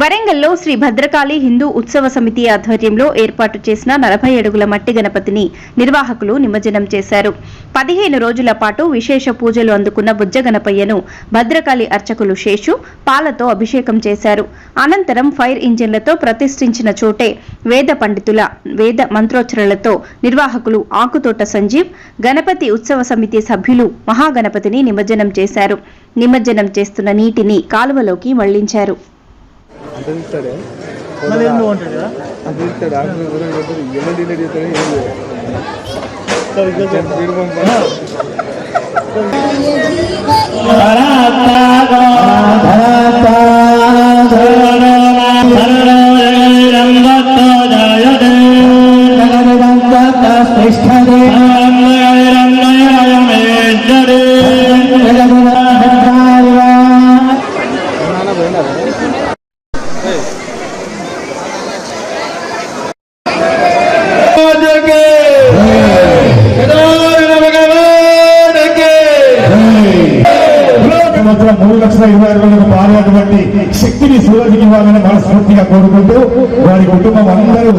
వరంగల్లో శ్రీ భద్రకాళి హిందూ ఉత్సవ సమితి ఆధ్వర్యంలో ఏర్పాటు చేసిన నలభై అడుగుల మట్టి గణపతిని నిర్వాహకులు నిమజ్జనం చేశారు. పదిహేను రోజుల పాటు విశేష పూజలు అందుకున్న బుజ్జ గణపయ్యను భద్రకాళి అర్చకులు శేషు పాలతో అభిషేకం చేశారు. అనంతరం ఫైర్ ఇంజిన్లతో ప్రతిష్ఠించిన చోటే వేద పండితుల వేద మంత్రోచ్చరణలతో నిర్వాహకులు ఆకుతోట సంజీవ్ గణపతి ఉత్సవ సమితి సభ్యులు మహాగణపతిని నిమజ్జనం చేశారు. నిమజ్జనం చేస్తున్న నీటిని కాలువలోకి మళ్ళించారు. అంత కదా? అంత ఇస్తాడు? ఆకులు కూడా కొడుతుంది ఎలా డిలీట్ చేస్తాడు ఏం మాత్రం మూడు లక్షల ఇరవై ఆరు వేలకు పారేటువంటి శక్తిని సూరజ్కి ఇవ్వాలని మనస్ఫూర్తిగా కోరుకుంటూ వారి కుటుంబం అందరూ